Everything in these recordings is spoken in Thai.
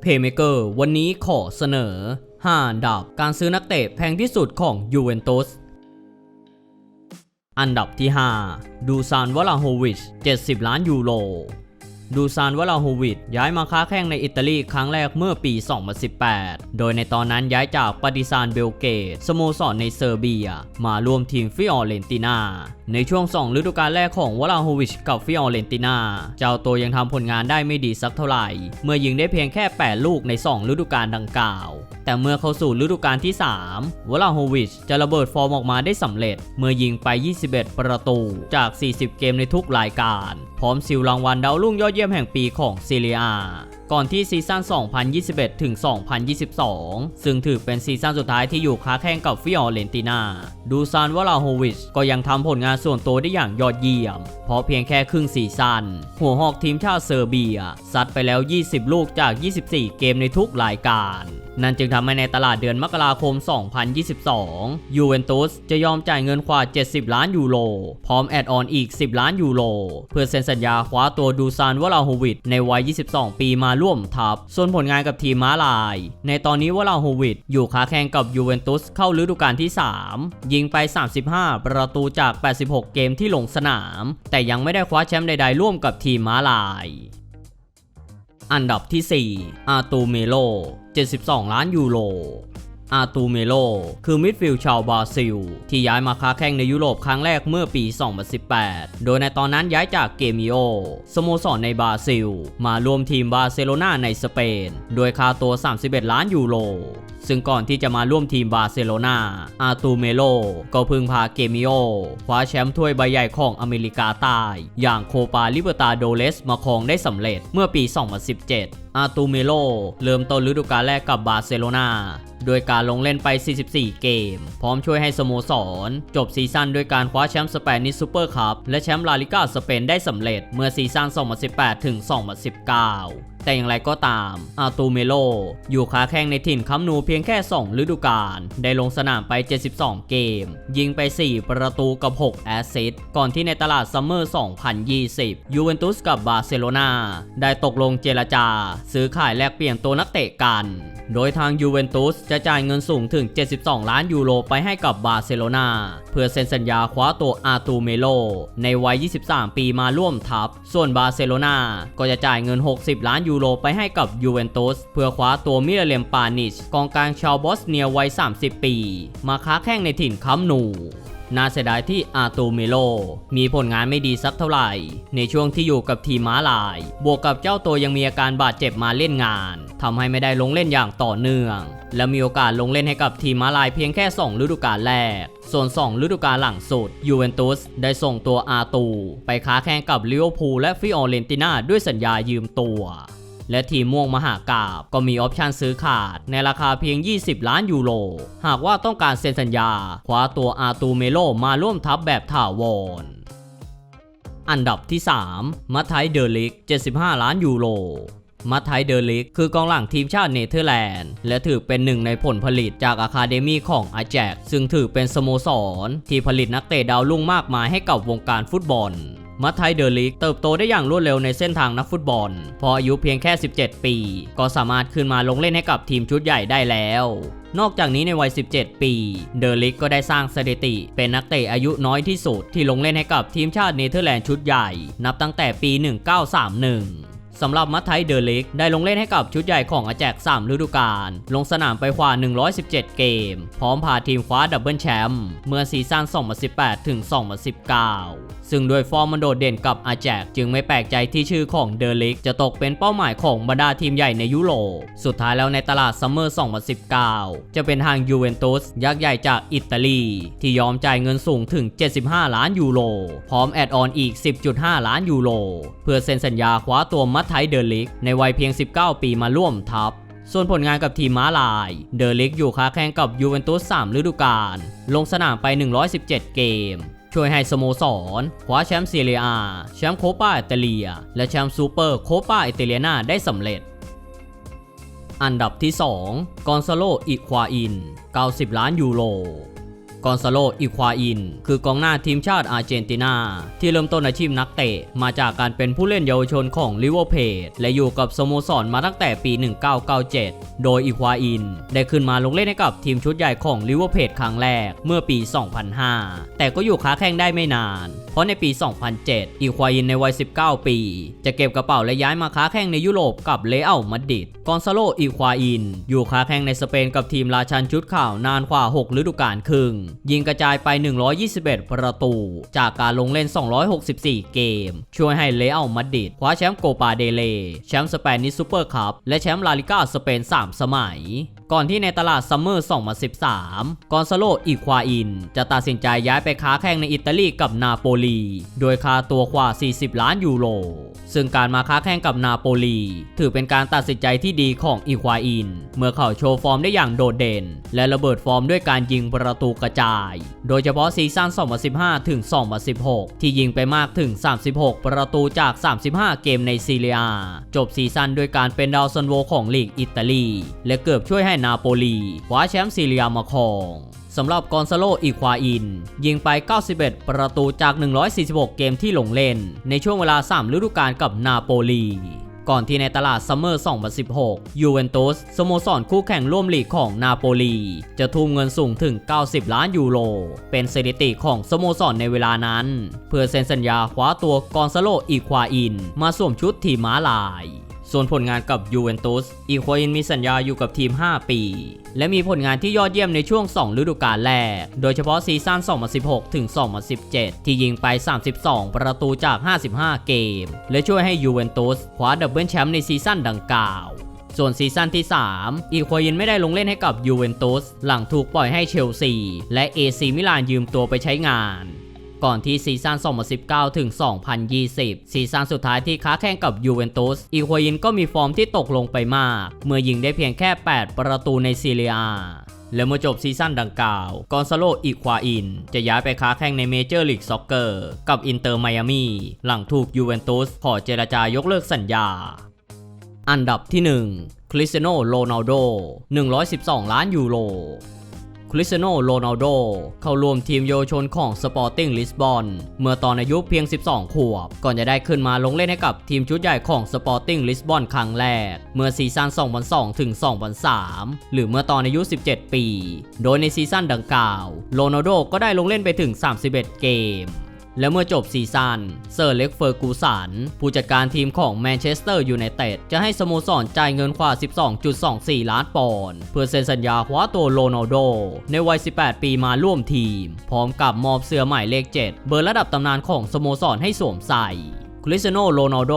เพย์เมเกอร์วันนี้ขอเสนอ 5 อันดับการซื้อนักเตะแพงที่สุดของยูเวนตุส อันดับที่ 5 ดูซานวลาโฮวิช 70 ล้านยูโร ดูซานวลาโฮวิตย้ายมาค้าแข่งในอิตาลีครั้งแรกเมื่อปี 2018 โดยในตอนนั้นย้ายจากปาติซานเบลเกตสโมสรในเซอร์เบีย มาร่วมทีมฟิออเรนตินา ในช่วง 2 ฤดูกาลแรกของวลาโฮวิชกับฟิออเรนตินา เจ้าตัวยังทำผลงานได้ไม่ดีสักเท่าไหร่ เมื่อยิงได้เพียงแค่ 8 ลูกใน 2 ฤดูกาลดังกล่าว แต่เมื่อเข้าสู่ฤดูกาลที่ 3 วลาโฮวิชจะระเบิดฟอร์มออกมาได้สำเร็จ เมื่อยิงไป 21 ประตูจาก 40 เกมในทุกรายการ พร้อมซิลรางวัลดาวรุ่งยอดเยี่ยมแห่งปีของซีเรีย ก่อนที่ซีซั่น 2021 ถึง 2022 ซึ่งถือเป็นซีซั่นสุดท้ายที่อยู่ค้าแข่งกับฟิออเรนตินา ดูซานวลาโฮวิชก็ยังทำผลงานส่วนตัวได้อย่างยอดเยี่ยม เพราะเพียงแค่ครึ่งซีซั่น หัวหอกทีมชาติเซอร์เบียซัดไปแล้ว 20 ลูกจาก 24 เกมในทุกรายการ นั่นจึงทำให้ในตลาดเดือนมกราคม 2022 ยูเวนตุสจะยอมจ่ายเงินกว่า 70 ล้านยูโร พร้อมแอดออนอีก 10 ล้านยูโร เพื่อเซ็นสัญญาคว้าตัวดูซานวลาโฮวิชในวัย 22 ปีมาร่วมทัพ ส่วนผลงานกับทีมม้าลาย ในตอนนี้วลาโฮวิตอยู่คาแข่งกับยูเวนตุสเข้าฤดูกาลที่ 3 ยิงไป 35 ประตูจาก 86 เกมที่ลงสนาม แต่ยังไม่ได้คว้าแชมป์ใดๆร่วมกับทีมม้าลายอันดับที่ 4 อาตูเมโล 72 ล้านยูโร อาตูเมโล คือมิดฟิลด์ชาวบราซิล ที่ย้ายมาค้าแข่งในยุโรปครั้งแรกเมื่อปี 2018 โดยในตอนนั้นย้ายจากเกมิโอสโมสรในบราซิล มารวมทีมบาร์เซโลนาในสเปน โดยค่าตัว 31 ล้านยูโรซึ่งก่อนที่จะมาร่วมทีมบาร์เซโลนาอาตูเมโล ก็เพึ่งพาเกมิโอคว้าแชมป์ถ้วยใบใหญ่ของอเมริกาใต้ อย่างโคปาลิเบตาโดเลสมาครองได้สำเร็จเมื่อปี 2017อาตูเมโลเริ่มต้นฤดูกาลแรกกับบาร์เซโลนาโดยการลงเล่นไป 44 เกม พร้อมช่วยให้สโมสร จบซีซั่นด้วยการคว้าแชมป์สเปนิสซูเปอร์คัพและแชมป์ลาลิกาสเปนได้สำเร็จเมื่อซีซั่น 2018 ถึง 2019 แต่อย่างไรก็ตาม อาตูเมโล อยู่ค้าแข่งในถิ่นคัมนูเพียงแค่ 2 ฤดูกาล ได้ลงสนามไป 72 เกม ยิงไป 4 ประตูกับ 6 แอสซิสต์ ก่อนที่ในตลาดซัมเมอร์ 2020 ยูเวนตุสกับบาร์เซโลนาได้ตกลงเจรจา ซื้อขายแลกเปลี่ยนตัวนักเตะกัน โดยทางยูเวนตุสจะจ่ายเงินสูงถึง 72 ล้านยูโรไปให้กับบาร์เซโลนาเพื่อเซ็นสัญญาคว้าตัวอาตูเมโล ในวัย 23 ปีมาร่วมทัพ ส่วนบาร์เซโลนาก็จะจ่ายเงิน 60 ล้านยูโรไปให้กับยูเวนตุสเพื่อคว้าตัวมิเลเลมปานิชกองกลางชาวบอสเนียวัย 30 ปี มาค้าแข่งในถิ่นคัมนู น่าเสียดายที่อาตูเมโล มีผลงานไม่ดีสักเท่าไหร่ ในช่วงที่อยู่กับทีมม้าลาย บวกกับเจ้าตัวยังมีอาการบาดเจ็บมาเล่นงานทำให้ไม่ได้ลงเล่นอย่างต่อเนื่อง และมีโอกาสลงเล่นให้กับทีมม้าลายเพียงแค่ 2 ฤดูกาลแรก ส่วน 2 ฤดูกาลหลังสุดยูเวนตุสได้ส่งตัวอาตู ไปค้าแข่งกับลิเวอร์พูลและฟิออเรนติน่าด้วยสัญญายืมตัว และทีมม่วงมหากาบก็มีออปชันซื้อขาดในราคาเพียง 20 ล้านยูโร หากว่าต้องการเซ็นสัญญา คว้าตัวอาตูเมโลมาร่วมทัพแบบถาวรอันดับที่ 3มัทไทเดอลิก 75 ล้านยูโรมัทไทเดอลิกคือกองหลังทีมชาติเนเธอร์แลนด์ และถือเป็นหนึ่งในผลผลิตจากอะคาเดมีของอาแจกซึ่งถือเป็นสโมสร ที่ผลิตนักเตะดาวรุ่งมากมายให้กับวงการฟุตบอล มัทไทเดอลิกเติบโตได้อย่างรวดเร็วในเส้นทางนักฟุตบอล พออายุเพียงแค่ 17 ปี ก็สามารถขึ้นมาลงเล่นให้กับทีมชุดใหญ่ได้แล้วนอกจากนี้ในวัย 17 ปี เดอลิกก็ได้สร้างสถิติ เป็นนักเตะอายุน้อยที่สุดที่ลงเล่นให้กับทีมชาติเนเธอร์แลนด์ชุดใหญ่ นับตั้งแต่ปี 1931 สำหรับมัทไทเดอล็กได้ลงเล่นให้กับชุดใหญ่ของอาแจก 3 ฤดูกาล ลงสนามไปกว่า 117 เกม พร้อมพาทีมคว้าดับเบิลแชมป์เมื่อซีซั่น 2018 ถึง 2019 ซึ่งด้วยฟอร์มมันโดดเด่นกับอาแจก จึงไม่แปลกใจที่ชื่อของเดอล็กจะตกเป็นเป้าหมายของบรรดาทีมใหญ่ในยุโรป สุดท้ายแล้วในตลาดซัมเมอร์ 2019 จะเป็นทางยูเวนตุสยักษ์ใหญ่จากอิตาลี ที่ยอมจ่ายเงินสูงถึง 75 ล้านยูโร พร้อมแอดออนอีก 10.5 ล้านยูโร เพื่อเซ็นสัญญาคว้าตัวมัทไทเดอลิกในวัยเพียง 19 ปีมาร่วมทัพ ส่วนผลงานกับทีมม้าลาย เดอลิกอยู่ค้าแข่งกับยูเวนตุส3ฤดูกาล ลงสนามไป 117 เกม ช่วยให้สโมสรคว้าแชมป์ซีเรียอาแชมป์โคปาอิตาเลีย และแชมป์ซูเปอร์โคปาอิตาเลียนาได้สำเร็จอันดับที่ 2 กอนซาโล อิควาอิน 90 ล้านยูโร กอนซาโล อิควาอิน คือกองหน้าทีมชาติอาร์เจนตินา ที่เริ่มต้นอาชีพนักเตะ มาจากการเป็นผู้เล่นเยาวชนของลิเวอร์เพดและอยู่กับสโมสรมาตั้งแต่ปี 1997 โดยอิควาอิน ได้ขึ้นมาลงเล่นให้กับทีมชุดใหญ่ของลิเวอร์เพดครั้งแรกเมื่อปี 2005 แต่ก็อยู่ค้าแข่งได้ไม่นาน เพราะในปี 2007อีควาอินในวัย 19 ปี จะเก็บกระเป๋าและย้ายมาค้าแข่งในยุโรปกับเลอัลมาดริดกอนซาโลอีควาอิน อยู่ค้าแข่งในสเปนกับทีมราชันชุดข่าวนานกว่า 6 ฤดูกาลครึ่งยิงกระจายไป 121 ประตู จากการลงเล่น 264 เกม ช่วยให้เลอัลมาดริดคว้าแชมป์โกปาเดเล แชมป์สเปนิสซูเปอร์คัพและแชมป์ลาลิก้าสเปน 3 สมัย ก่อนที่ในตลาดซัมเมอร์2013 กอนซาโลอีควาอิน จะตัดสินใจย้ายไปค้าแข่งในอิตาลีกับนาโปลี โดยค่าตัวกว่า 40 ล้านยูโร ซึ่งการมาค้าแข่งกับนาโปลี ถือเป็นการตัดสินใจที่ดีของอีควาอิน เมื่อเขาโชว์ฟอร์มได้อย่างโดดเด่น และระเบิดฟอร์มด้วยการยิงประตูกระจาย โดยเฉพาะซีซั่น 2015 ถึง 2016 ที่ยิงไปมากถึง 36 ประตูจาก 35 เกมในซีเรียจบซีซั่นด้วยการเป็นดาวซันโวของลีกอิตาลี และเกือบช่วยให้นาโปลีคว้าแชมป์ซีเรียมาครองสำหรับกอนซาโลอีควาอิน ยิงไป 91 ประตูจาก 146 เกมที่ลงเล่น ในช่วงเวลา 3 ฤดูกาลกับนาโปลีก่อนที่ในตลาดซัมเมอร์ 2016 ยูเวนตุสสโมสรคู่แข่งร่วมลีกของนาโปลี จะทุ่มเงินสูงถึง 90 ล้านยูโร เป็นสถิติของสโมสรในเวลานั้น เพื่อเซ็นสัญญาคว้าตัวกอนซาโลอีควาอิน มาสวมชุดทีมม้าลาย ส่วนผลงานกับยูเวนตุสอีควอินมีสัญญาอยู่กับทีม 5 ปี และมีผลงานที่ยอดเยี่ยมในช่วง 2 ฤดูกาลแรก โดยเฉพาะซีซั่น 2016 ถึง 2017 ที่ยิงไป 32 ประตูจาก 55 เกม และช่วยให้ยูเวนตุสคว้าดับเบิลแชมป์ในซีซั่นดังกล่าวส่วนซีซั่นที่ 3 อีควยินไม่ได้ลงเล่นให้กับยูเวนตุสหลังถูกปล่อยให้เชลซี และเอซีมิลานยืมตัวไปใช้งาน ก่อนที่ซีซั่น 2019 ถึง 2020 ซีซั่นสุดท้ายที่ค้าแข่งกับยูเวนตุส อีควายินก็มีฟอร์มที่ตกลงไปมาก เมื่อยิงได้เพียงแค่ 8 ประตูในซีเรียและเมื่อจบซีซั่นดังกล่าว กอนซาโลอีควาอิน จะย้ายไปค้าแข่งในเมเจอร์ลีกซ็อกเกอร์กับอินเตอร์ไมอามีหลังถูกยูเวนตุสขอเจรจายกเลิกสัญญา อันดับที่ 1 คริสเตียโนโรนัลโด 112 ล้านยูโร คริสเตียโนโรนัลโด เข้าร่วมทีมเยาวชนของสปอร์ติ้งลิสบอนเมื่อตอนอายุเพียง 12 ขวบ ก่อนจะได้ขึ้นมาลงเล่นให้กับทีมชุดใหญ่ของสปอร์ติ้งลิสบอนครั้งแรก เมื่อซีซั่น 2002 ถึง 2003 หรือเมื่อตอนอายุ 17 ปี โดยในซีซั่นดังกล่าว โรนัลโดก็ได้ลงเล่นไปถึง 31 เกม และเมื่อจบซีซั่นเซอร์เล็กเฟอร์กูสันผู้จัดการทีมของแมนเชสเตอร์ยูไนเต็ดจะให้สโมสรจ่ายเงินกว่า 12.24 ล้านปอนด์เพื่อเซ็นสัญญาคว้าตัวโรนัลโด ในวัย 18 ปีมาร่วมทีม พร้อมกับมอบเสื้อหมายเลข 7 เบอร์ระดับตำนานของสโมสรให้สวมใส่ คริสเตียโนโรนัลโด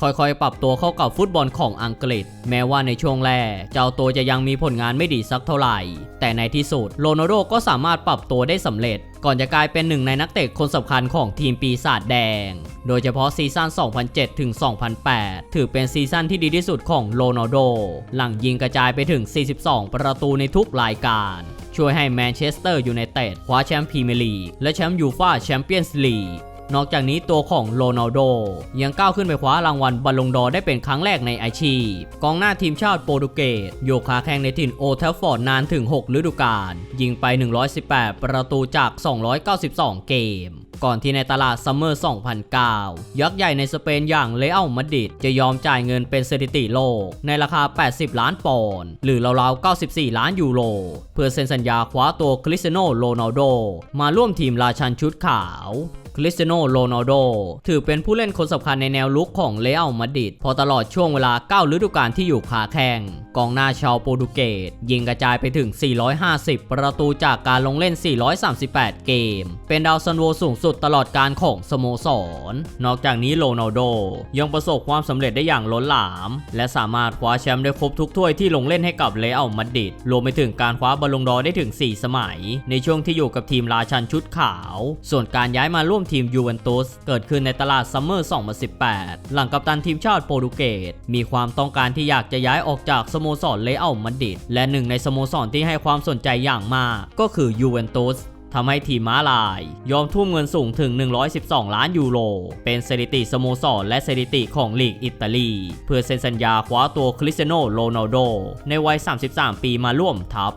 ค่อยๆ ปรับตัวเข้ากับฟุตบอลของอังกฤษ แม้ว่าในช่วงแรก เจ้าตัวจะยังมีผลงานไม่ดีสักเท่าไหร่ แต่ในที่สุดโรนัลโดก็สามารถปรับตัวได้สำเร็จ ก่อนจะกลายเป็นหนึ่งในนักเตะคนสำคัญของทีมปีศาจแดง โดยเฉพาะซีซั่น 2007 ถึง 2008 ถือเป็นซีซั่นที่ดีที่สุดของโรนัลโด หลังยิงกระจายไปถึง 42 ประตูในทุกรายการช่วยให้แมนเชสเตอร์ยูไนเต็ดคว้าแชมป์พรีเมียร์ลีกและแชมป์ยูฟ่าแชมเปี้ยนส์ลีก นอกจากนี้ตัวของโรนัลโดยังก้าวขึ้นไปคว้ารางวัลบอลลงดอร์ได้เป็นครั้งแรกในอาชีพ กองหน้าทีมชาติโปรตุเกสโยกขาแข่งในถิ่นโอเทลฟอร์ดนานถึง 6 ฤดูกาลยิงไป 118 ประตูจาก 292 เกม ก่อนที่ในตลาดซัมเมอร์ 2009 ยักษ์ใหญ่ในสเปนอย่างเลอัลมาดริดจะยอมจ่ายเงินเป็นสถิติโลก ในราคา 80 ล้านปอนด์หรือราวๆ 94 ล้านยูโรเพื่อเซ็นสัญญาคว้าตัวคริสเตียโนโรนัลโดมาร่วมทีมราชันชุดขาว คริสเตียโนโรนัลโดถือเป็นผู้เล่นคนสำคัญในแนวลุกของเลอัลมาดริดพอตลอดช่วงเวลา 9 ฤดูกาลที่อยู่ขาแข่งกองหน้าชาวโปรตุเกสยิงกระจายไปถึง 450 ประตูจากการลงเล่น 438 เกม เป็นดาวซันโวสูงสุดตลอดการของสโมสร นอกจากนี้โรนัลโดยังประสบความสำเร็จได้อย่างล้นหลาม และสามารถคว้าแชมป์ได้ครบทุกถ้วยที่ลงเล่นให้กับเลอัลมาดริดรวมไปถึงการคว้าบอลลงดอได้ถึง 4 สมัย ในช่วงที่อยู่กับทีมราชันชุดขาว ส่วนการย้ายมาร่วมทีมยูเวนตุสเกิดขึ้นในตลาดซัมเมอร์ 2018 หลังกัปตันทีมชาติโปรตุเกสมีความต้องการที่อยากจะย้ายออกจากสโมสรเลอัลมาดริดและหนึ่งในสโมสรที่ให้ความสนใจอย่างมาก ก็คือยูเวนตุสทำให้ทีมม้าลาย ยอมทุ่มเงินสูงถึง 112 ล้านยูโร เป็นสถิติสโมสรและสถิติของลีกอิตาลี เพื่อเซ็นสัญญาคว้าตัวคริสเตียโนโรนัลโด ในวัย 33 ปีมาร่วมทัพ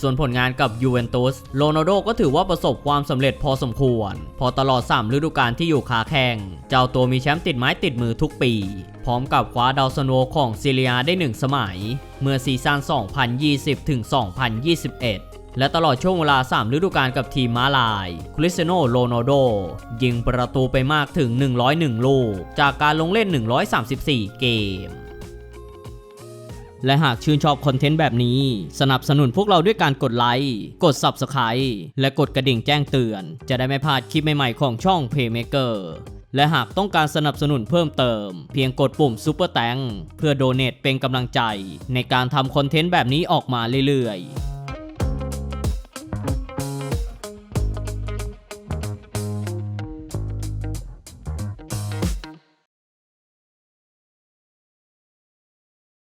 ส่วนผลงานกับยูเวนตุสโรนัลโดก็ถือว่าประสบความสำเร็จพอสมควร พอตลอด 3 ฤดูกาลที่อยู่ขาแข่ง เจ้าตัวมีแชมป์ติดไม้ติดมือทุกปี พร้อมกับคว้าดาวซันโวของซีเรียได้ 1 สมัย เมื่อซีซั่น 2020 ถึง 2021 และตลอดช่วงเวลา 3 ฤดูกาลกับทีมม้าลาย คริสเตียโนโรนัลโด ยิงประตูไปมากถึง 101 ลูก จากการลงเล่น 134 เกม และหากชื่นชอบคอนเทนต์แบบนี้ สนับสนุนพวกเราด้วยการกดไลค์ กด Subscribe และกดกระดิ่งแจ้งเตือน จะได้ไม่พลาดคลิปใหม่ๆของช่อง Playmaker และหากต้องการสนับสนุนเพิ่มเติม เพียงกดปุ่ม Super แตงเพื่อโดเน a t เป็นกำลังใจ ในการทำคอนเทนต์แบบนี้ออกมาเรื่อยๆ